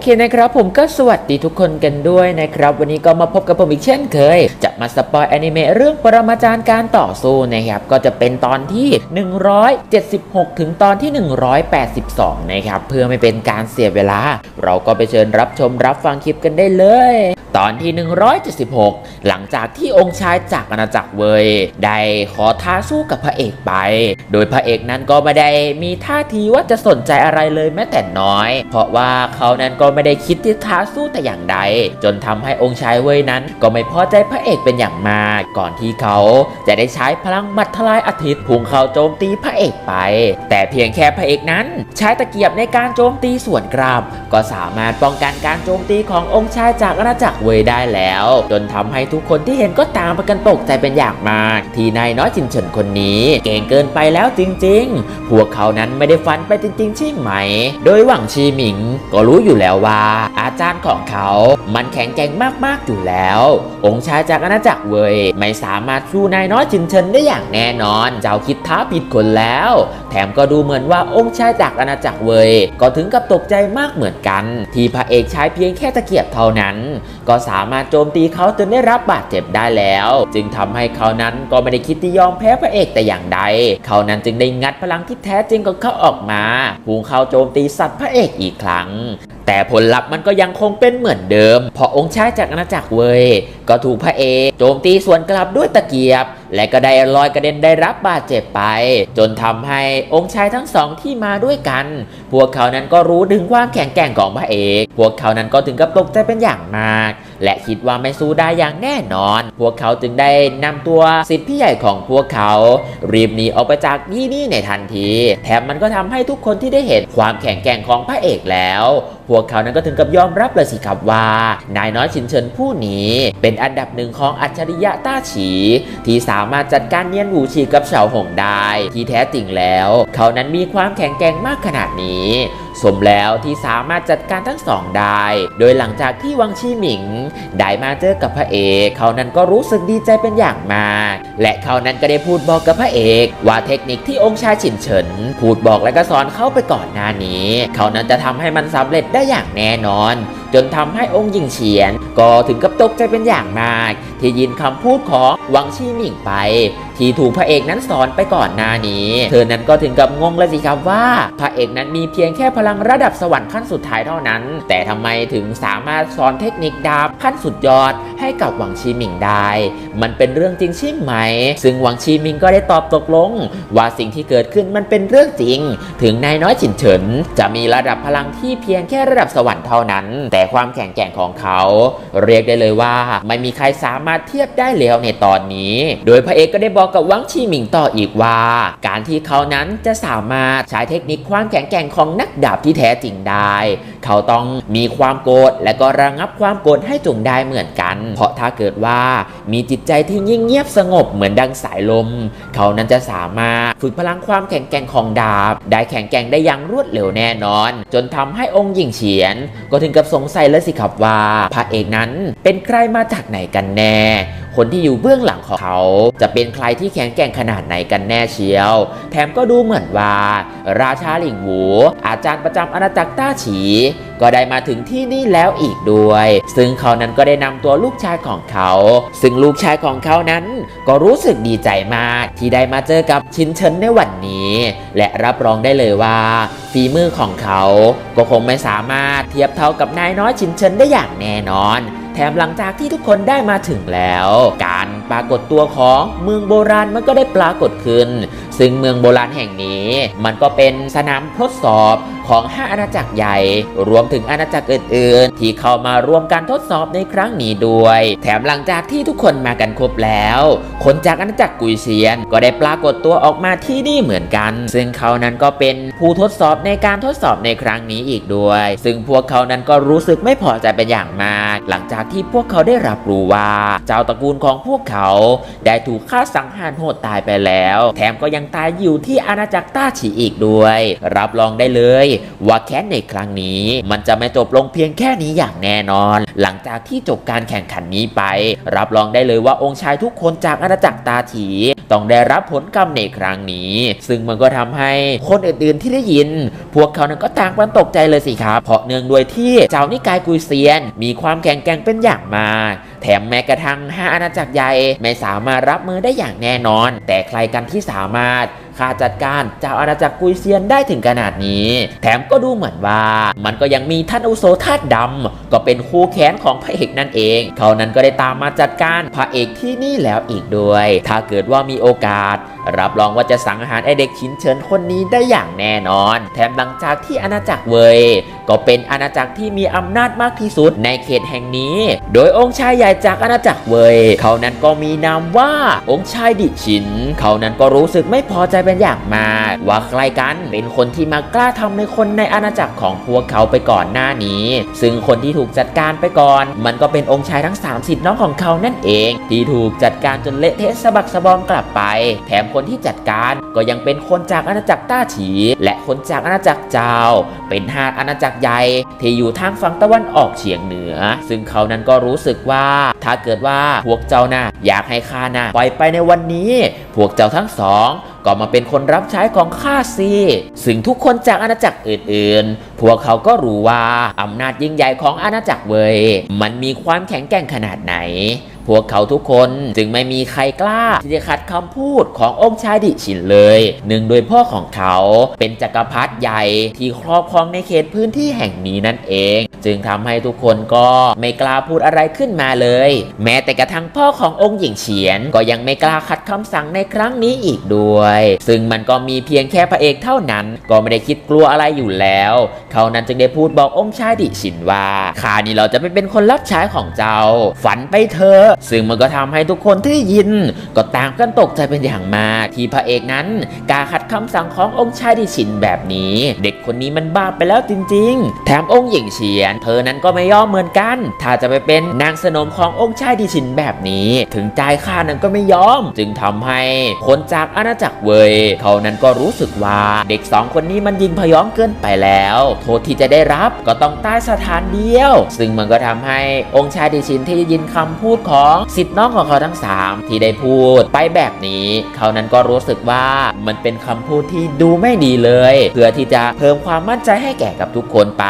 เคนะครับผมก็สวัสดีทุกคนกันด้วยนะครับ วันนี้ก็มาพบกับผมอีกเช่นเคย จะมาสปอยอนิเมะเรื่องปรมาจารย์การต่อสู้นะครับ ก็จะเป็นตอนที่ 176 ถึงตอนที่ 182 นะครับ เพื่อไม่เป็นการเสียเวลา เราก็ไปเชิญรับชมรับฟังคลิปกันได้เลยตอนที่ 176 หลังจากที่องค์ชายจากอาณาจักรเวยได้ขอท้าสู้กับพระเอกไป โดยพระเอกนั้นก็ไม่ได้มีท่าทีว่าจะสนใจอะไรเลยแม้แต่น้อย เพราะว่าเขานั้นก็ไม่ได้คิดที่ท้าสู้แต่อย่างใด จนทำให้องค์ชายเว่ยนั้น ก็ไม่พอใจพระเอกเป็นอย่างมาก ก่อนที่เขาจะได้ใช้พลังมัดทลายอาทิตย์พุ่งเข้าโจมตีพระเอกไป แต่เพียงแค่พระเอก นั้น ใช้ตะเกียบในการโจมตีส่วนกราบ ก็สามารถป้องกันการโจมตีขององค์ชายจากอาณาจักรเวยได้แล้ว จนทำให้ทุกคนที่เห็นก็ตามประกันตกใจเป็นอย่างมาก ที่นายน้อยจินเฉินคนนี้ เก่งเกินไปแล้วจริง ๆ พวกเขานั้นไม่ได้ฟันไปจริง ๆ ใช่ไหม โดยหวังชีหมิง ก็รู้อยู่แล้วว่า อาจารย์ของเขา มันแข็งแกร่งมากๆอยู่แล้ว องค์ชายจากอาณาจักรเวยไม่สามารถสู้นายน้อยจินเฉินได้อย่างแน่นอน เจ้าคิดท้าผิดคนแล้ว แถมก็ดูเหมือนว่าองค์ชายจากอาณาจักรเวยก็ถึงกับตกใจมากเหมือนกัน ที่พระเอกใช้เพียงแค่ตะเกียบเท่านั้น ก็สามารถโจมตีเขาจนได้รับบาดเจ็บได้แล้ว จึงทำให้เขานั้นก็ไม่ได้คิดที่ยอมแพ้พระเอกแต่อย่างใด เขานั้นจึงได้งัดพลังที่แท้จริงของเขาออกมาพุ่งเข้าโจมตีสัตว์พระเอกอีกครั้ง แต่ผลลัพธ์มันก็ยังคงเป็นเหมือนเดิมเพราะองค์ชายจากอาณาจักรเวยก็ถูกพระเอกโจมตีสวนกลับด้วยตะเกียบ และก็ได้ลอยกระเด็นได้รับบาดเจ็บไป จนทำให้องค์ชายทั้งสองที่มาด้วยกัน พวกเขานั้นก็รู้ถึงความแข็งแกร่งของพระเอก พวกเขานั้นก็ถึงกับตกใจเป็นอย่างมาก และคิดว่าไม่สู้ได้อย่างแน่นอน พวกเขาจึงได้นำตัวสิทธิพี่ใหญ่ของพวกเขา รีบหนีออกไปจากที่นี่ในทันที แถมมันก็ทำให้ทุกคนที่ได้เห็นความแข็งแกร่งของพระเอกแล้ว พวกเขานั้นก็ถึงกับยอมรับเลยสิครับว่า นายน้อยชินเฉินผู้นี้เป็นอันดับหนึ่งของอัจฉริยะต้าฉี ที่สามารถจัดการเนียนหูฉีกับเฉาหงได้ ที่แท้จริงแล้ว เขานั้นมีความแข็งแกร่งมากขนาดนี้ สมแล้วที่สามารถจัดการทั้งสองได้ โดยหลังจากที่วังชีหมิงได้มาเจอกับพระเอกเขานั้นก็รู้สึกดีใจเป็นอย่างมาก และเขานั้นก็ได้พูดบอกกับพระเอก ว่าเทคนิคที่องค์ชายฉินเฉิน พูดบอกและก็สอนเข้าไปก่อนหน้านี้ เขานั้นจะทำให้มันสำเร็จได้อย่างแน่นอน จนทำให้องค์หญิงเฉียน ก็ถึงกับตกใจเป็นอย่างมาก ที่ยินคำพูดของวังชีหมิงไปที่ถูกพระเอกนั้นสอนไปก่อนหน้านี้ เธอนั้นก็ถึงกับงงเลยสิครับว่า พระเอกนั้นมีเพียงแค่พลังระดับสวรรค์ขั้นสุดท้ายเท่านั้น แต่ทำไมถึงสามารถสอนเทคนิคดาบขั้นสุดยอดให้กับหวังชีหมิงได้ มันเป็นเรื่องจริงใช่ไหม ซึ่งหวังชีหมิงก็ได้ตอบตกลง ว่าสิ่งที่เกิดขึ้นมันเป็นเรื่องจริง ถึงนายน้อยฉินเฉิน จะมีระดับพลังที่เพียงแค่ระดับสวรรค์เท่านั้น แต่ความแข็งแกร่งของเขา เรียกได้เลยว่า ไม่มีใครสามารถเทียบได้แล้วในตอนนี้ โดยพระเอกก็ได้บอกกับวังชีหมิงต่ออีกว่า การที่เขานั้นจะสามารถใช้เทคนิคความแข็งแกร่งของนักดาบที่แท้จริงได้ เขาต้องมีความโกรธและก็ระงับความโกรธให้จงได้เหมือนกัน เพราะถ้าเกิดว่ามีจิตใจที่ยิ่งเงียบสงบเหมือนดังสายลม เขานั้นจะสามารถฝึกพลังความแข็งแกร่งของดาบ ได้แข็งแกร่งได้อย่างรวดเร็วแน่นอน จนทำให้องค์หญิงเฉียน ก็ถึงกับสงสัยแล้วสิครับว่า พระเอกนั้นเป็นใครมาจากไหนกันแน่ คนที่อยู่เบื้องหลังของเขาจะเป็นใครที่แข็งแกร่งขนาดไหนกันแน่เชียว แถมก็ดูเหมือนว่า ราชาหลิงหวูอาจารย์ประจำอาณาจักรต้าฉีก็ได้มาถึงที่นี่แล้วอีกด้วย ซึ่งเขานั้นก็ได้นำตัวลูกชายของเขา ซึ่งลูกชายของเขานั้นก็รู้สึกดีใจมากที่ได้มาเจอกับชินเฉินในวันนี้ และรับรองได้เลยว่าฝีมือของเขา ก็คงไม่สามารถเทียบเท่ากับนายน้อยชินเฉินได้อย่างแน่นอน แถมหลังจากที่ทุกคนได้มาถึงแล้ว การปรากฏตัวของเมืองโบราณมันก็ได้ปรากฏขึ้น ซึ่งเมืองโบราณแห่งนี้ มันก็เป็นสนามทดสอบของ 5 อาณาจักรใหญ่ รวมถึงอาณาจักรอื่น ๆ ที่เข้ามาร่วมการทดสอบในครั้งนี้ด้วย แถมหลังจากที่ทุกคนมากันครบแล้ว คนจากอาณาจักรกุยเซียน ก็ได้ปรากฏตัวออกมาที่นี่เหมือนกัน ซึ่งเขานั้นก็เป็นผู้ทดสอบในการทดสอบในครั้งนี้อีกด้วย ซึ่งพวกเขานั้นก็รู้สึกไม่พอใจเป็นอย่างมาก หลังจากที่พวกเขาได้รับรู้ว่า เจ้าตระกูลของพวกเขาได้ถูกฆ่าสังหารโหดตายไปแล้ว แถมก็ยังตายอยู่ที่อาณาจักรต้าฉีอีกด้วย รับรองได้เลย ว่าแค้นในครั้งนี้ มันจะไม่จบลงเพียงแค่นี้อย่างแน่นอน หลังจากที่จบการแข่งขันนี้ไป รับรองได้เลยว่าองค์ชายทุกคนจากอาณาจักรตาฉีต้องได้รับผลกรรมในครั้งนี้ ซึ่งมันก็ทำให้คนอื่นๆที่ได้ยิน พวกเขานั้นก็ต่างกันตกใจเลยสิครับเพราะเนื่องด้วยที่เจ้านิกายกุยเซียน มีความแข็งแกร่งเป็นอย่างมาก แถมแม้กระทั่งห้าอาณาจักรใหญ่ไม่สามารถรับมือได้อย่างแน่นอน แต่ใครกันที่สามารถข้าจัดการเจ้าอาณาจักรกุยเซียนได้ถึงขนาดนี้ แถมก็ดูเหมือนว่า มันก็ยังมีท่านอุโซธาตุดำก็เป็นคู่แขนของพระเอกนั่นเอง เขานั้นก็ได้ตามมาจัดการพระเอกที่นี่แล้วอีกด้วย ถ้าเกิดว่ามีโอกาส รับรองว่าจะสังหารไอเด็กชินเฉินคนนี้ได้อย่างแน่นอน แถมหลังจากที่อาณาจักรเวยก็เป็นอาณาจักรที่มีอำนาจมากที่สุดในเขตแห่งนี้ โดยองค์ชายใหญ่จากอาณาจักรเวยเขานั้นก็มีนามว่าองค์ชายดิชิน เขานั้นก็รู้สึกไม่พอใจเป็นอย่างมากว่าใครกันเป็นคนที่มากล้าทำในคนในอาณาจักรของพวกเขาไปก่อนหน้านี้ ซึ่งคนที่ถูกจัดการไปก่อน มันก็เป็นองค์ชายทั้ง3สิทธิ์น้องของเขานั่นเอง ที่ถูกจัดการจนเละเทะสะบักสะบอมกลับไป แถมคนที่จัดการก็ยังเป็นคนจากอาณาจักรต้าฉี และคนจากอาณาจักรเจ้า เป็นห้าอาณาจักรใหญ่ที่อยู่ทางฝั่งตะวันออกเฉียงเหนือ ซึ่งเขานั้นก็รู้สึกว่า ถ้าเกิดว่าพวกเจ้าน่ะอยากให้ข้าน่ะปล่อยไปในวันนี้ พวกเจ้าทั้งสองก็มาเป็นคนรับใช้ของข้าสิซึ่งทุกคนจากอาณาจักรอื่นๆ พวกเขาก็รู้ว่าอำนาจยิ่งใหญ่ของอาณาจักรเวยมันมีความแข็งแกร่งขนาดไหน พวกเขาทุกคนจึงไม่มีใครกล้า ที่จะขัดคำพูดขององค์ชายดิชินเลย หนึ่งโดยพ่อของเขาเป็นจักรพรรดิใหญ่ที่ครอบครองในเขตพื้นที่แห่งนี้นั่นเอง จึงทำให้ทุกคนก็ไม่กล้าพูดอะไรขึ้นมาเลย แม้แต่กระทั่งพ่อขององค์หญิงเฉียนก็ยังไม่กล้าขัดคำสั่งในครั้งนี้อีกด้วย ซึ่งมันก็มีเพียงแค่พระเอกเท่านั้นก็ไม่ได้คิดกลัวอะไรอยู่แล้ว เขานั้นจึงได้พูดบอกองค์ชายดิชินว่าข้านี่เราจะไม่เป็นคนรับใช้ของเจ้า ฝันไปเถอะซึ่งมันก็ทำให้ทุกคนที่ได้ยิน ก็ต่างกันตกใจเป็นอย่างมาก ที่พระเอกนั้นกาขัดคำสั่งขององค์ชายดิชินแบบนี้ เด็กคนนี้มันบ้าไปแล้วจริง ๆ แถมองค์หญิงเฉียน เธอนั้นก็ไม่ยอมเหมือนกัน ถ้าจะไปเป็นนางสนมขององค์ชายดิชินแบบนี้ ถึงใจายค่านั้นก็ไม่ยอม จึงทำให้คนจากอาณาจักรเวยเขานั้นก็รู้สึกว่าเด็กสองคนนี้มันยิงพยองเกินไปแล้ว โทษที่จะได้รับก็ต้องใตายสถานเดียว ซึ่งมันก็ทำให้องค์ชายดิชินที่ได้ยินคำพูดของสิทธิ์น้องของเขาทั้งสามที่ได้พูดไปแบบนี้ เขานั้นก็รู้สึกว่ามันเป็นคำพูดที่ดูไม่ดีเลย เพื่อที่จะเพิ่มความมั่นใจให้แก่กับทุกคนไป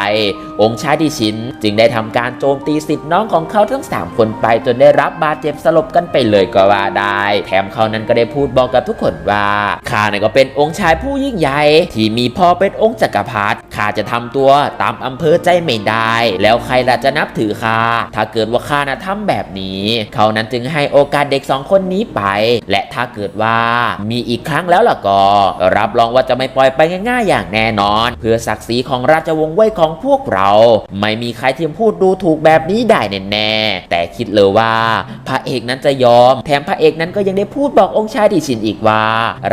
องค์ชายดิชิน จึงได้ทำการโจมตีสิทธิ์น้องของเขาทั้ง 3 คนไป จนได้รับบาดเจ็บสลบกันไปเลยก็ว่าได้ แถมเขานั้นก็ได้พูดบอกกับทุกคนว่าข้าเนี่ยก็เป็นองค์ชายผู้ยิ่งใหญ่ที่มีพ่อเป็นองค์จักรพรรดิข้าจะทำตัวตามอำเภอใจไม่ได้ แล้วใครล่ะจะนับถือข้าถ้าเกิดว่าข้านะทำแบบนี้เขานั้นจึงให้โอกาสเด็กสองคนนี้ไป และถ้าเกิดว่ามีอีกครั้งแล้วล่ะก็ รับรองว่าจะไม่ปล่อยไปง่ายๆ อย่างแน่นอน เพื่อศักดิ์ศรีของราชวงศ์เว่ยของพวกเรา ไม่มีใครที่พูดดูถูกแบบนี้ได้แน่ๆแต่คิดเลยว่า พระเอกนั้นจะยอม แถมพระเอกนั้นก็ยังได้พูดบอกองค์ชายดิชินอีกว่า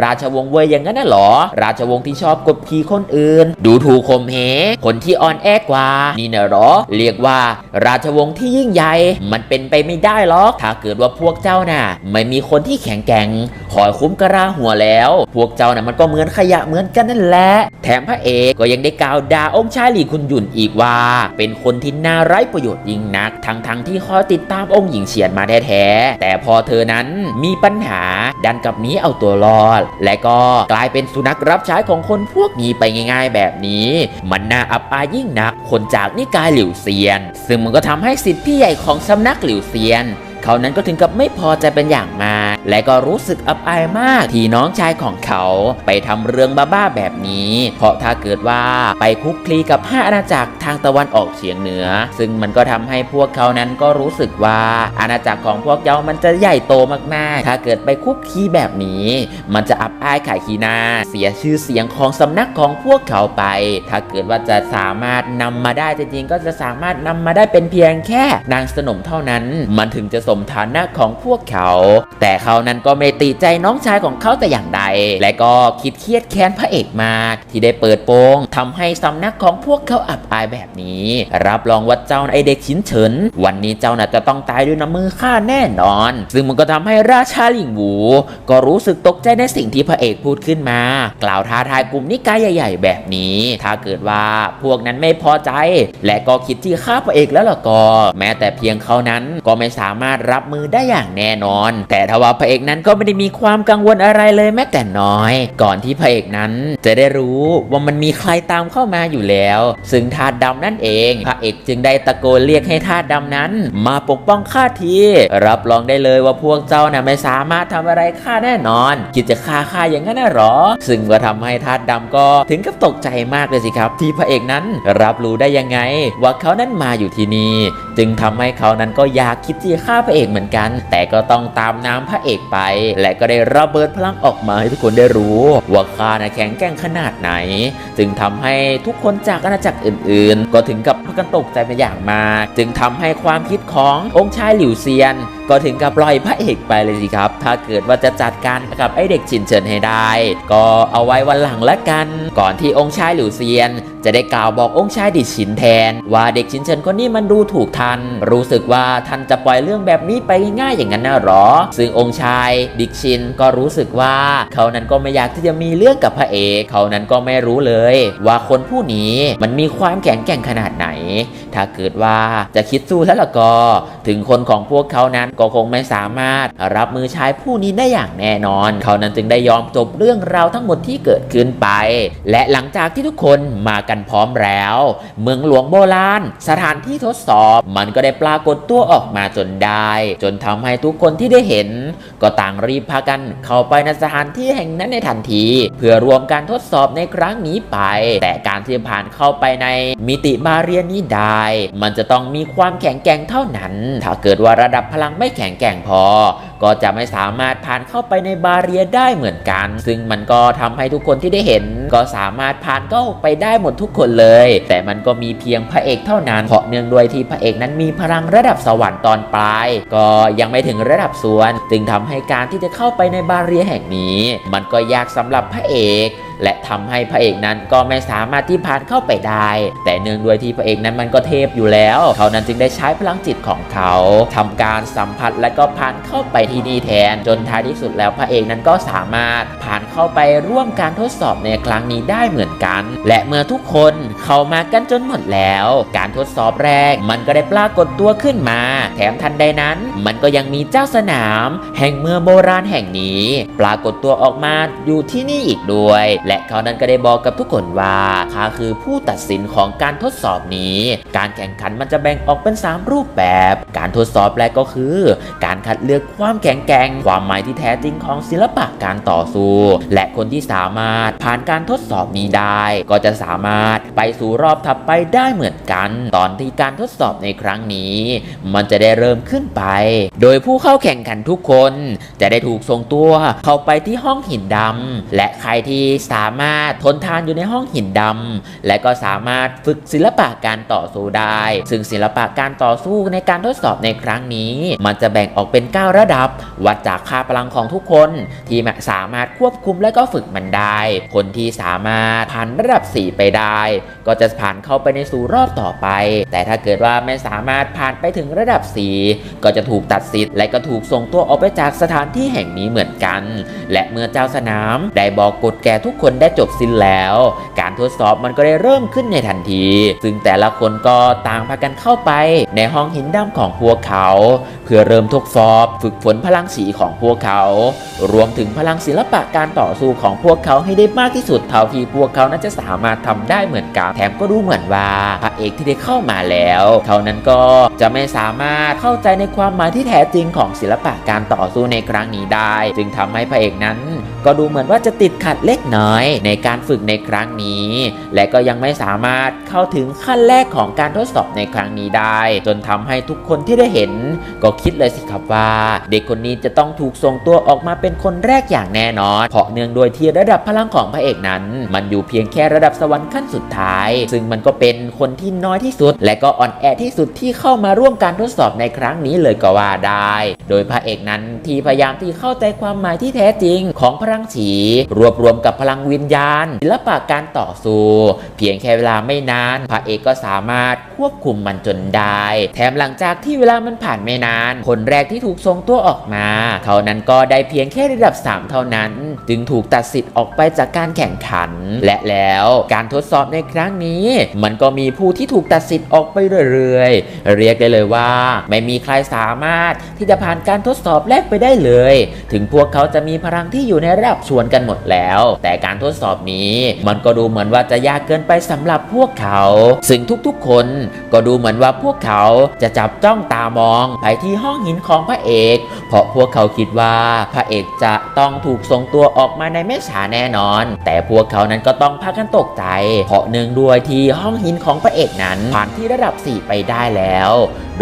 ราชวงศ์เว่ยอย่างนั้นน่ะหรอ ราชวงศ์ที่ชอบกดขี่คนอื่น ดูถูกข่มเหงคนที่อ่อนแอกว่า นี่น่ะหรอ เรียกว่า ราชวงศ์ที่ยิ่งใหญ่มันเป็นไปไม่ได้หรอก ถ้าเกิดว่าพวกเจ้าน่ะ ไม่มีคนที่แข็งแกร่งคอยคุ้มกระราหัวแล้ว พวกเจ้าน่ะมันก็เหมือนขยะเหมือนกันนั่นแหละ แถมพระเอกก็ยังได้กล่าวด่าองค์ชายหลีคุณหยุนอีกว่า เป็นคนที่น่าไร้ประโยชน์ยิ่งนัก ทั้งทั้งๆที่คอยติดตามองค์หญิงเฉียนมาแท้ๆแต่พอเธอนั้นมีปัญหาดันกับนี้เอาตัวรอด และก็กลายเป็นสุนัขรับใช้ของคนพวกนี้ไปง่าย ๆ แบบนี้ มันน่าอับอายยิ่งนัก คนจากนิกายหลิวเซียน ซึ่งมันก็ทำให้สิทธิ์พี่ใหญ่ของสำนักหลิวเซียน เขานั้นก็ถึงกับไม่พอใจเป็นอย่างมาก และก็รู้สึกอับอายมากที่น้องชายของเขาไปทำเรื่องบ้าๆแบบนี้ เพราะถ้าเกิดว่าไปคุกคลีกับห้าอาณาจักรทางตะวันออกเฉียงเหนือ ซึ่งมันก็ทำให้พวกเขานั้นก็รู้สึกว่าอาณาจักรของพวกเขามันจะใหญ่โตมากๆ ถ้าเกิดไปคุกคีแบบนี้ มันจะอับอายขายขีหนาเสียชื่อเสียงของสำนักของพวกเขาไป ถ้าเกิดว่าจะสามารถนำมาได้จริงๆก็จะสามารถนำมาได้เป็นเพียงแค่นางสนมเท่านั้น มันถึงจะสมฐานะของพวกเขา แต่เขานั้นก็ไม่ติใจน้องชายของเขาแต่อย่างใด และก็คิดเครียดแค้นพระเอกมากที่ได้เปิดโปงทำให้สำนักของพวกเขาอับอายแบบนี้ รับรองว่าเจ้าไอเด็กชินเฉิน วันนี้เจ้าน่ะจะต้องตายด้วยน้ำมือข้าแน่นอน ซึ่งมันก็ทำให้ราชาหลิงหู ก็รู้สึกตกใจในสิ่งที่พระเอกพูดขึ้นมา กล่าวท้าทายกลุ่มนิกายใหญ่ ๆ แบบนี้ ถ้าเกิดว่าพวกนั้นไม่พอใจ และก็คิดที่ฆ่าพระเอกแล้วล่ะก็ แม้แต่เพียงเขานั้นก็ไม่สามารถรับมือได้อย่างแน่นอน แต่ทว่าพระเอกนั้นก็ไม่ได้มีความกังวลอะไรเลยแม้แต่น้อย ก่อนที่พระเอกนั้นจะได้รู้ว่ามันมีใครตามเข้ามาอยู่แล้ว ซึ่งทาสดำนั่นเอง พระเอกจึงได้ตะโกนเรียกให้ทาสดำนั้น มาปกป้องข้าทีรับรองได้เลยว่าพวกเจ้าน่ะไม่สามารถทำอะไรข้าแน่นอนคิดจะฆ่าข้าอย่างนั้นหรอ ซึ่งก็ทำให้ทาสดำก็ถึงกับตกใจมากเลยสิครับ ที่พระเอกนั้นรับรู้ได้ยังไง ว่าเขานั้นมาอยู่ที่นี่ จึงทำให้เขานั้นก็อยากคิดที่จะฆ่าพระเอกเหมือนกัน แต่ก็ต้องตามน้ำพระเอกไป และก็ได้ระเบิดพลังออกมาให้ทุกคนได้รู้ว่าข้านะแข็งแกร่งขนาดไหน จึงทำให้ทุกคนจากอาณาจักรอื่น ๆ ก็ถึงกับพากันตกใจเป็นอย่างมาก จึงทำให้ความคิดขององค์ชายหลิวเซียน ก็ถึงกับปล่อยพระเอกไปเลยสิครับ ถ้าเกิดว่าจะจัดการกับไอเด็กฉินเฉินให้ได้ ก็เอาไว้วันหลังละกัน ก่อนที่องค์ชายหลิวเซียน จะได้กล่าวบอกองค์ชายดิฉินแทน ว่าเด็กฉินเฉินคนนี้มันดูถูกทัน รู้สึกว่าท่านจะปล่อยเรื่องแบบนี้ไปง่ายๆอย่างนั้นนะหรอ ซึ่งองค์ชายดิกชินก็รู้สึกว่าเขานั้นก็ไม่อยากที่จะมีเรื่องกับพระเอกเขานั้นก็ไม่รู้เลย ว่าคนผู้นี้มันมีความแข็งแกร่งขนาดไหน ถ้าเกิดว่าจะคิดสู้แล้วล่ะก็ถึงคนของพวกเขานั้นก็คงไม่สามารถรับมือชายผู้นี้ได้อย่างแน่นอน เขานั้นจึงได้ยอมจบเรื่องราวทั้งหมดที่เกิดขึ้นไป และหลังจากที่ทุกคนมากันพร้อมแล้ว เมืองหลวงโบราณ สถานที่ทดสอบมันก็ได้ปรากฏตัวออกมาจนได้ จนทำให้ทุกคนที่ได้เห็น ก็ต่างรีบพากันเข้าไปในสถานที่แห่งนั้นในทันที เพื่อรวมการทดสอบในครั้งนี้ไป แต่การที่ผ่านเข้าไปในมิติมาเรียนนี้ได้ มันจะต้องมีความแข็งแกร่งเท่านั้น ถ้าเกิดว่าระดับพลังไม่แข็งแกร่งพอ ก็จะไม่สามารถผ่านเข้าไปในบาเรียได้เหมือนกัน ซึ่งมันก็ทำให้ทุกคนที่ได้เห็น ก็สามารถผ่านเข้าไปได้หมดทุกคนเลย แต่มันก็มีเพียงพระเอกเท่านั้นเพราะเนื่องด้วยที่พระเอกนั้นมีพลังระดับสวรรค์ตอนปลาย ก็ยังไม่ถึงระดับส่วน จึงทำให้การที่จะเข้าไปในบาเรียแห่งนี้ มันก็ยากสำหรับพระเอก และทำให้พระเอกนั้นก็ไม่สามารถที่ผ่านเข้าไปได้ แต่เนื่องด้วยที่พระเอกนั้นมันก็เทพอยู่แล้ว เขานั้นจึงได้ใช้พลังจิตของเขาทำการสัมผัสและก็ผ่านเข้าไปที่นี่แทน จนท้ายที่สุดแล้วพระเอกนั้นก็สามารถผ่านเข้าไปร่วมการทดสอบในครั้งนี้ได้เหมือนกัน และเมื่อทุกคนเข้ามากันจนหมดแล้ว การทดสอบแรก มันก็ได้ปรากฏตัวขึ้นมา แถมทันใดนั้น มันก็ยังมีเจ้าสนาม แห่งเมืองโบราณแห่งนี้ ปรากฏตัวออกมาอยู่ที่นี่อีกด้วย แและเขานั้นก็ได้บอกกับทุกคนว่าข้าคือผู้ตัดสินของการทดสอบนี้ การแข่งขันมันจะแบ่งออกเป็น 3 รูปแบบ การทดสอบแรกก็คือ การคัดเลือกความแข็งแกร่ง ความหมายที่แท้จริงของศิลปะการต่อสู้ และคนที่สามารถผ่านการทดสอบนี้ได้ ก็จะสามารถไปสู่รอบถัดไปได้เหมือนกัน ตอนที่การทดสอบในครั้งนี้ มันจะได้เริ่มขึ้นไป โดยผู้เข้าแข่งขันทุกคน จะได้ถูกส่งตัวเข้าไปที่ห้องหินดำและใครที่สาามารถทนทานอยู่ในห้องหินดำและก็สามารถฝึกศิลปะการต่อสู้ได้ ซึ่งศิลปะการต่อสู้ในการทดสอบในครั้งนี้ มันจะแบ่งออกเป็น 9 ระดับ วัดจากค่าพลังของทุกคน ที่สามารถควบคุมและก็ฝึกมันได้ คนที่สามารถผ่านระดับ 4 ไปได้ ก็จะผ่านเข้าไปในสู่รอบต่อไป แต่ถ้าเกิดว่าไม่สามารถผ่านไปถึงระดับ 4 ก็จะถูกตัดสิทธิ์และก็ถูกส่งตัวออกไปจากสถานที่แห่งนี้เหมือนกัน และเมื่อเจ้าสนามได้บอกกฎแก่ทุกคนได้จบสิ้นแล้ว การทดสอบมันก็ได้เริ่มขึ้นในทันที ซึ่งแต่ละคนก็ต่างพากันเข้าไป ในห้องหินดำของพวกเขา เพื่อเริ่มทดสอบ ฝึกฝนพลังสีของพวกเขา รวมถึงพลังศิลปะการต่อสู้ของพวกเขาให้ได้มากที่สุดเท่าที่พวกเขานั้นจะสามารถทำได้เหมือนกันแถมก็ดูเหมือนว่าพระเอกที่ได้เข้ามาแล้วเขานั้นก็จะไม่สามารถเข้าใจในความหมายที่แท้จริงของศิลปะการต่อสู้ในครั้งนี้ได้ จึงทำให้พระเอกนั้น ก็ดูเหมือนว่าจะติดขัดเล็กน้อยในการฝึกในครั้งนี้ และก็ยังไม่สามารถเข้าถึงขั้นแรกของการทดสอบในครั้งนี้ได้ จนทำให้ทุกคนที่ได้เห็น ก็คิดเลยสิครับว่า เด็กคนนี้จะต้องถูกส่งตัวออกมาเป็นคนแรกอย่างแน่นอน เพราะเนื่องโดยที่ระดับพลังของพระเอกนั้น มันอยู่เพียงแค่ระดับสวรรค์ขั้นสุดท้าย ซึ่งมันก็เป็นคนที่น้อยที่สุด และก็อ่อนแอที่สุดที่เข้ามาร่วมการทดสอบในครั้งนี้เลยก็ว่าได้ โดยพระเอกนั้นที่พยายามที่เข้าใจความหมายที่แท้จริงของพลังฉีรวบรวมกับพลังวิญญาณศิลปะการต่อสู้ เพียงแค่เวลาไม่นาน พระเอกก็สามารถ ควบคุมมันจนได้ แถมหลังจากที่เวลามันผ่านไม่นาน คนแรกที่ถูกส่งตัวออกมาเขานั้นก็ได้เพียงแค่ระดับ 3 เท่านั้น จึงถูกตัดสิทธิ์ออกไปจากการแข่งขัน และแล้วการทดสอบในครั้งนี้ มันก็มีผู้ที่ถูกตัดสิทธิ์ออกไปเรื่อยๆ เรียกได้เลยว่า ไม่มีใครสามารถที่จะผ่านการทดสอบแรกไปได้เลย ถึงพวกเขาจะมีพลังที่อยู่ในระดับชวนกันหมดแล้ว แต่การทดสอบนี้ มันก็ดูเหมือนว่าจะยากเกินไปสำหรับพวกเขา ซึ่งทุกๆ คนก็ดูเหมือนว่าพวกเขาจะจับจ้องตามองไปที่ห้องหินของพระเอก เพราะพวกเขาคิดว่าพระเอกจะต้องถูกส่งตัวออกมาในไม่ช้าแน่นอน แต่พวกเขานั้นก็ต้องพากันตกใจ เพราะเนื่องด้วยที่ห้องหินของพระเอกนั้นผ่านที่ระดับ 4 ไปได้แล้ว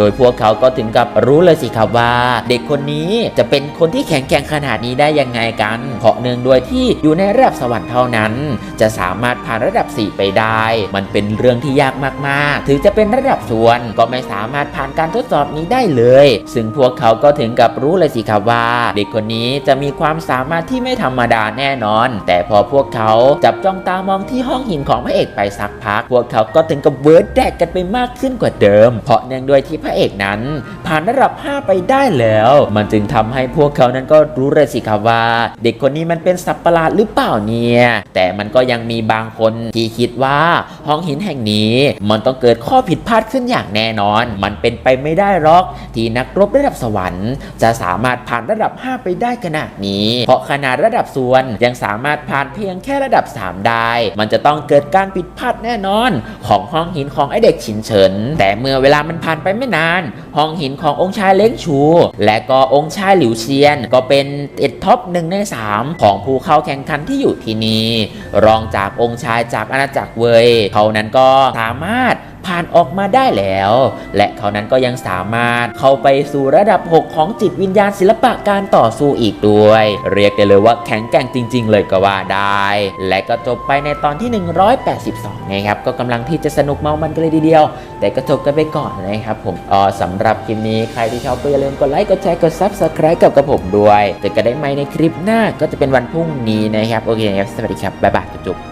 โดยพวกเขาก็ถึงกับรู้เลยสิครับว่า เด็กคนนี้จะเป็นคนที่แข็งแกร่งขนาดนี้ได้ยังไงกันเพราะเนื่องด้วยที่อยู่ในระดับสวรรค์เท่านั้น จะสามารถผ่านระดับ 4 ไปได้ มันเป็นเรื่องที่ยากมากๆ ถึงจะเป็นระดับส่วนก็ไม่สามารถผ่านการทดสอบนี้ได้เลย ซึ่งพวกเขาก็ถึงกับรู้เลยสิครับว่า เด็กคนนี้จะมีความสามารถที่ไม่ธรรมดาแน่นอน แต่พอพวกเขาจับจ้องตามองที่ห้องหินของพระเอกไปสักพัก พวกเขาก็ถึงกับเวิร์ดแดกกันไปมากขึ้นกว่าเดิม เพราะเนื่องด้วยที่พระเอกนั้น ผ่านระดับ 5 ไปได้แล้ว มันจึงทำให้พวกเขานั้นก็รู้เลยสิครับว่า เด็กคนนี้มันเป็นสัตว์ประหลาดหรือเปล่าเนี่ยแต่มันก็ยังมีบางคนที่คิดว่าห้องหินแห่งนี้ มันต้องเกิดข้อผิดพลาดขึ้นอย่างแน่นอน มันเป็นไปไม่ได้หรอก ที่นักรบระดับสวรรค์ จะสามารถผ่านระดับ 5 ไปได้ขนาดนี้ เพราะขนาดระดับส่วนยังสามารถผ่านเพียงแค่ระดับ 3 ได้ มันจะต้องเกิดการผิดพลาดแน่นอน ของห้องหินของไอเด็กฉินเฉิน แต่เมื่อเวลามันผ่านไปไม่นานห้องหินขององค์ชายเล้งชู และก็องค์ชายหลิวเชียน ก็เป็นติดท็อปหนึ่งในสามของผู้เข้าแข่งขันที่อยู่ที่นี่รองจากองค์ชายจากอาณาจักรเวยเขานั้นก็สามารถ ผ่านออกมาได้แล้ว และเขานั้นก็ยังสามารถเข้าไปสู่ระดับ 6 ของจิตวิญญาณศิลปะการต่อสู้อีกด้วย เรียกได้เลยว่าแข็งแกร่งจริง ๆ เลยก็ว่าได้ และก็จบไปในตอนที่ 182นะครับก็กำลังที่จะสนุกเมามันกันเลยทีเดียว แต่ก็จบกันไปก่อนนะครับผมออสำหรับคลิปนี้ใครที่ชอบก็อย่าลืมกดไลค์กดแชร์กด Subscribe กับกระผมด้วยเจอกันได้ไหมในคลิปหน้าก็จะเป็นวันพรุ่งนี้นะครับโอเคครับสวัสดีครับบ๊ายบายจุ๊บ